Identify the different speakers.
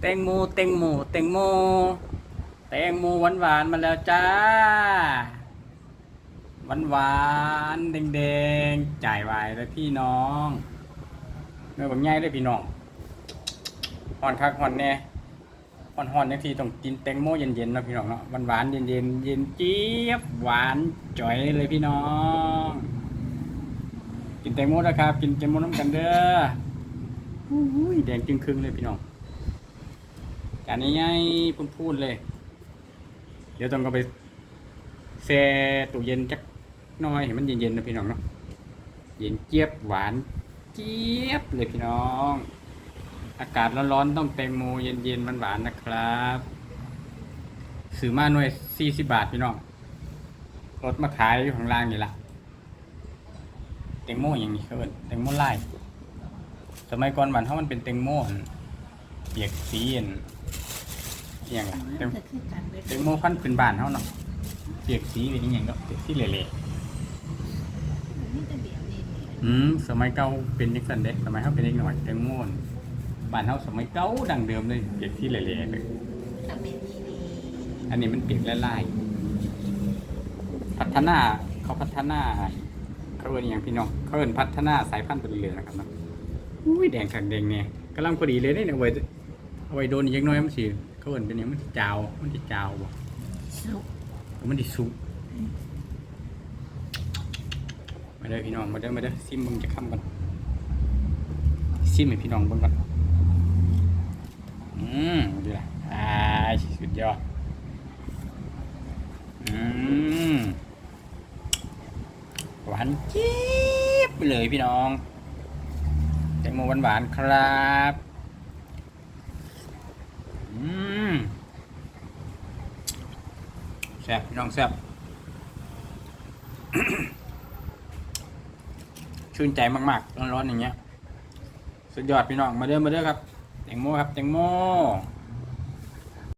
Speaker 1: แตงโมแตงโมแตงโมแตงโมหวานหวานๆมาแล้วจ้าหวานหวานๆแดงๆจ่ายวายเลยพี่น้องเมื่อผมง่ายเลยพี่น้องหอนคักหอนแน่หอนหอนๆทีต้องกินแตงโมเย็นๆนะพี่น้องเนาะหวานหวานๆเย็นๆเย็นเจี๊ยบหวานจ่อยเลยพี่น้อง กินแตงโมนะครับ กินแตงโมน้ำกันเด้ออุ้ยแดงจึงครึ่งเลยพี่น้อง จานนี้ง่ายๆพูดๆเลย เดี๋ยวต้องก็ไปแช่ตู้เย็นจักน้อยให้มันเย็นๆนะพี่น้องเนาะเย็นเจี๊ยบหวานเจี๊ยบเลยพี่น้อง อากาศร้อนๆต้องแตงโมเย็นๆมันหวานนะครับซื้อมาหน่วยสี่สิบบาทพี่น้องรถมาขายอยู่ข้างล่างนี่ละแตงโมอย่างนี้เขาเอิ้นแตงโมไล่สมัยก่อนบ้านเฮามันเป็นแตงโม เปียกสีอันอย่างล่ะแตงแตงโมพันธุ์พื้นบ้านเฮาเนาะเปียกสีเป็นอย่างเนาะเปียกสีเหล่ๆอืมสมัยเก่าเป็นจังซั่นเด้สมัยเฮาเป็นเด็กน้อยแตงโมนบ้านเฮาสมัยเก่าดังเดิมเลยเปียกสีเหล่ๆเลยอันนี้มันเปียกละลายพัฒนาเขาพัฒนาเขาเอินอย่างพี่น้องเขาเอินพัฒนาสายพันธุ์ไปเรื่อยๆนะครับเนาะอุ้ยแดงขังแดงเนี่ยกำลังพอดีเลยเนี่ยเว้ย เอาไว้โดนอีกอย่างน้อยมันสิเขาเอินเป็นอย่างมันสิจาวมันสิจาวบ่มันสิสุกมาเด้อพี่น้องมาเด้อมาเด้อซิมมึงจะค้ำกันซิมให้พี่น้องเบิ่งก่อนอืมดีละอ่าสุดยอดอืมหวานเจี๊ยบไปเลยพี่น้องแตงโมหวานๆครับอืมแซ่บพี่น้องแซ่บชื่นใจมากๆร้อนๆอย่างเงี้ยสุดยอดพี่น้องมาเด้อมาเด้อครับแตงโมครับแตงโม